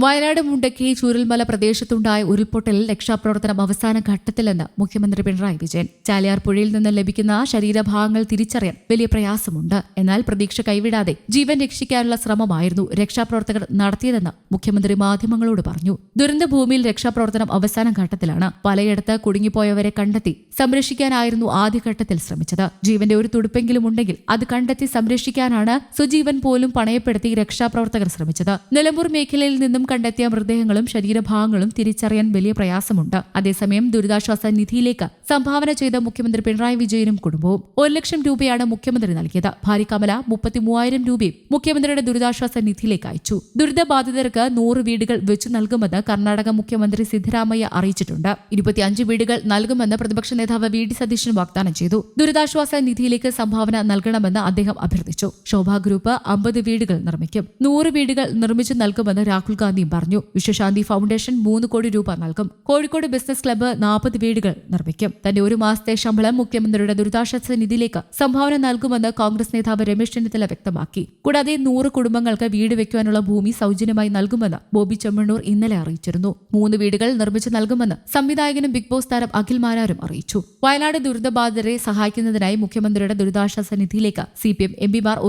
വയനാട് മുണ്ടക്കി ചൂരൽമല പ്രദേശത്തുണ്ടായ ഉരുൾപൊട്ടൽ രക്ഷാപ്രവർത്തനം അവസാന ഘട്ടത്തിലെന്ന് മുഖ്യമന്ത്രി പിണറായി വിജയൻ. ചാലിയാർ പുഴയിൽ നിന്ന് ലഭിക്കുന്ന ശരീരഭാഗങ്ങൾ തിരിച്ചറിയാൻ വലിയ പ്രയാസമുണ്ട്. എന്നാൽ പ്രതീക്ഷ കൈവിടാതെ ജീവൻ രക്ഷിക്കാനുള്ള ശ്രമമായിരുന്നു രക്ഷാപ്രവർത്തകർ നടത്തിയതെന്ന് മുഖ്യമന്ത്രി മാധ്യമങ്ങളോട് പറഞ്ഞു. ദുരന്തഭൂമിയിൽ രക്ഷാപ്രവർത്തനം അവസാന ഘട്ടത്തിലാണ്. പലയിടത്ത് കുടുങ്ങിപ്പോയവരെ കണ്ടെത്തി സംരക്ഷിക്കാനായിരുന്നു ആദ്യഘട്ടത്തിൽ ശ്രമിച്ചത്. ജീവന്റെ ഒരു തുടുപ്പെങ്കിലും ഉണ്ടെങ്കിൽ അത് കണ്ടെത്തി സംരക്ഷിക്കാനാണ് സുജീവൻ പോലും പണയപ്പെടുത്തി രക്ഷാപ്രവർത്തകർ ശ്രമിച്ചത്. നിലമ്പൂർ മേഖലയിൽ നിന്നും കണ്ടെത്തിയ മൃതദേഹങ്ങളും ശരീരഭാഗങ്ങളും തിരിച്ചറിയാൻ വലിയ പ്രയാസമുണ്ട്. അതേസമയം ദുരിതാശ്വാസ നിധിയിലേക്ക് സംഭാവന ചെയ്ത മുഖ്യമന്ത്രി പിണറായി വിജയനും കുടുംബവും ഒരു ലക്ഷം രൂപയാണ് മുഖ്യമന്ത്രി നൽകിയത്. ഭാര്യ കമല മുപ്പത്തി മൂവായിരം രൂപയും മുഖ്യമന്ത്രിയുടെ ദുരിതാശ്വാസ നിധിയിലേക്ക് അയച്ചു. ദുരിതബാധിതർക്ക് നൂറ് വീടുകൾ വെച്ചു നൽകുമെന്ന് കർണാടക മുഖ്യമന്ത്രി സിദ്ധരാമയ്യ അറിയിച്ചിട്ടുണ്ട്. ഇരുപത്തിയഞ്ച് വീടുകൾ നൽകുമെന്ന് പ്രതിപക്ഷ നേതാവ് വി ഡി സതീശൻ വാഗ്ദാനം ചെയ്തു. ദുരിതാശ്വാസ നിധിയിലേക്ക് സംഭാവന നൽകണമെന്ന് അദ്ദേഹം അഭ്യർത്ഥിച്ചു. ശോഭാ ഗ്രൂപ്പ് അമ്പത് വീടുകൾ നിർമ്മിക്കും. നൂറ് വീടുകൾ നിർമ്മിച്ചു നൽകുമെന്ന് രാഹുൽ ഗാന്ധിയും പറഞ്ഞു. വിശ്വശാന്തി ഫൗണ്ടേഷൻ മൂന്ന് കോടി രൂപ നൽകും. കോഴിക്കോട് ബിസിനസ് ക്ലബ്ബ് നാൽപ്പത് വീടുകൾ നിർമ്മിക്കും. തന്റെ ഒരു മാസത്തെ ശമ്പളം മുഖ്യമന്ത്രിയുടെ ദുരിതാശ്വാസ നിധിയിലേക്ക് സംഭാവന നൽകുമെന്ന് കോൺഗ്രസ് നേതാവ് രമേശ് ചെന്നിത്തല വ്യക്തമാക്കി. കൂടാതെ നൂറ് കുടുംബങ്ങൾക്ക് വീട് വെക്കുവാനുള്ള ഭൂമി സൗജന്യമായി നൽകുമെന്ന് ബോബി ചെമ്മണ്ണൂർ ഇന്നലെ അറിയിച്ചിരുന്നു. മൂന്ന് വീടുകൾ നിർമ്മിച്ചു നൽകുമെന്ന് സംവിധായകനും ബിഗ് ബോസ് താരം അഖിൽ മാരാരും അറിയിച്ചു. വയനാട് ദുരിതബാധിതരെ സഹായിക്കുന്നതിനായി മുഖ്യമന്ത്രിയുടെ ദുരിതാശ്വാസ നിധിയിലേക്ക് സി പി എം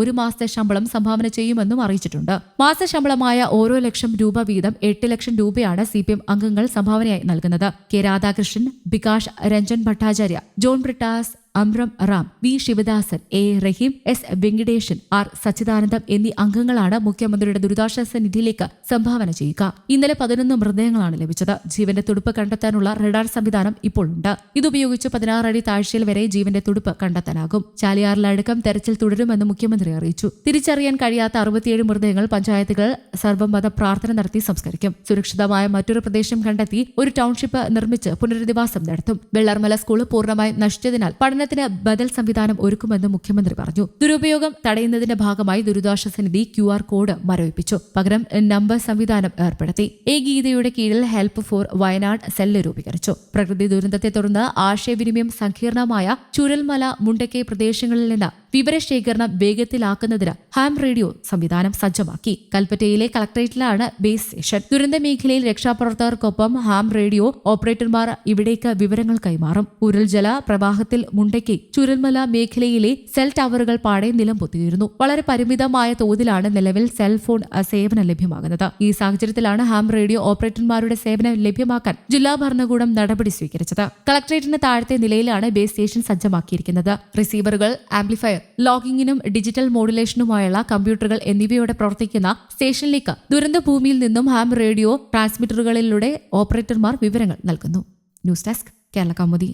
ഒരു മാസത്തെ ശമ്പളം സംഭാവന ചെയ്യുമെന്നും അറിയിച്ചിട്ടുണ്ട്. മാസശമ്പളമായ ഓരോ ലക്ഷം രൂപ വീതം എട്ട് ലക്ഷം രൂപയാണ് സി അംഗങ്ങൾ സംഭാവനയായി നൽകുന്നത്. K Radhakrishnan Bikash Ranjan Bhattacharya John Brittas Amra Ram V. Sivadasan A. Rahim S. Venkatesan R. Sachidanandam എന്നീ അംഗങ്ങളാണ് മുഖ്യമന്ത്രിയുടെ ദുരിതാശ്വാസ നിധിയിലേക്ക് സംഭാവന ചെയ്യുക. ഇന്നലെ പതിനൊന്ന് മൃതദേഹങ്ങളാണ് ലഭിച്ചത്. ജീവന്റെ തുടുപ്പ് കണ്ടെത്താനുള്ള റഡാർ സംവിധാനം ഇപ്പോൾ ഉണ്ട് ഇതുപയോഗിച്ച് പതിനാറടി താഴ്ചയിൽ വരെ ജീവന്റെ തുടുപ്പ് കണ്ടെത്താനാകും. ചാലിയാറിലടക്കം തെരച്ചിൽ തുടരുമെന്ന് മുഖ്യമന്ത്രി അറിയിച്ചു. തിരിച്ചറിയാൻ കഴിയാത്ത അറുപത്തിയേഴ് മൃതദേഹങ്ങൾ പഞ്ചായത്തുകൾ സർവമത പ്രാർത്ഥന നടത്തി സംസ്കരിക്കും. സുരക്ഷിതമായ മറ്റൊരു പ്രദേശം കണ്ടെത്തി ഒരു ടൗൺഷിപ്പ് നിർമ്മിച്ച് പുനരധിവാസം നടത്തും. വെള്ളർമല സ്കൂൾ പൂർണമായും നശിച്ചതിനാൽ പഠനത്തിന് ബദൽ സംവിധാനം ഒരുക്കുമെന്ന് മുഖ്യമന്ത്രി പറഞ്ഞു. ദുരുപയോഗം തടയുന്നതിന്റെ ഭാഗമായി ദുരിതാശ്വാസ നിധി ക്യു ആർ കോഡ് മരവിപ്പിച്ചു. പകരം നമ്പർ സംവിധാനം ഏർപ്പെടുത്തി. ഈ ഗീതയുടെ കീഴിൽ ഹെൽപ്പ് ഫോർ വയനാട് സെല്ല് രൂപീകരിച്ചു. പ്രകൃതി ദുരന്തത്തെ തുടർന്ന് ആശയവിനിമയം സങ്കീർണമായ ചുരൽമല മുണ്ടക്കെ പ്രദേശങ്ങളിൽ നിന്ന് വിവരശേഖരണം വേഗത്തിലാക്കുന്നതിന് ഹാം റേഡിയോ സംവിധാനം സജ്ജമാക്കി. കൽപ്പറ്റയിലെ കളക്ടറേറ്റിലാണ് ബേസ് സ്റ്റേഷൻ. ദുരന്ത മേഖലയിൽ രക്ഷാപ്രവർത്തകർക്കൊപ്പം ഹാം റേഡിയോ ഓപ്പറേറ്റർമാർ ഇവിടേക്ക് വിവരങ്ങൾ കൈമാറും. ഉരുൾജല പ്രവാഹത്തിൽ മുണ്ടക്കി ചുരൽമല മേഖലയിലെ സെൽ ടവറുകൾ പാടെ നിലം പൊത്തിയിരുന്നു. വളരെ പരിമിതമായ തോതിലാണ് നിലവിൽ സെൽഫോൺ സേവനം ലഭ്യമാകുന്നത്. ഈ സാഹചര്യത്തിലാണ് ഹാം റേഡിയോ ഓപ്പറേറ്റർമാരുടെ സേവനം ലഭ്യമാക്കാൻ ജില്ലാ ഭരണകൂടം നടപടി സ്വീകരിച്ചത്. കളക്ടറേറ്റിന് താഴത്തെ നിലയിലാണ് ബേസ് സ്റ്റേഷൻ സജ്ജമാക്കിയിരിക്കുന്നത്. റിസീവറുകൾ ആംപ്ലിഫയർ ലോഗിങ്ങിനും ഡിജിറ്റൽ മോഡുലേഷനുമായുള്ള കമ്പ്യൂട്ടറുകൾ എന്നിവയോടെ പ്രവർത്തിക്കുന്ന സ്റ്റേഷനിലേക്ക് ദുരന്ത ഭൂമിയിൽ നിന്നും ഹാം റേഡിയോ ട്രാൻസ്മിറ്ററുകളിലൂടെ ഓപ്പറേറ്റർമാർ വിവരങ്ങൾ നൽകുന്നു. News desk Kerala Kaumudi.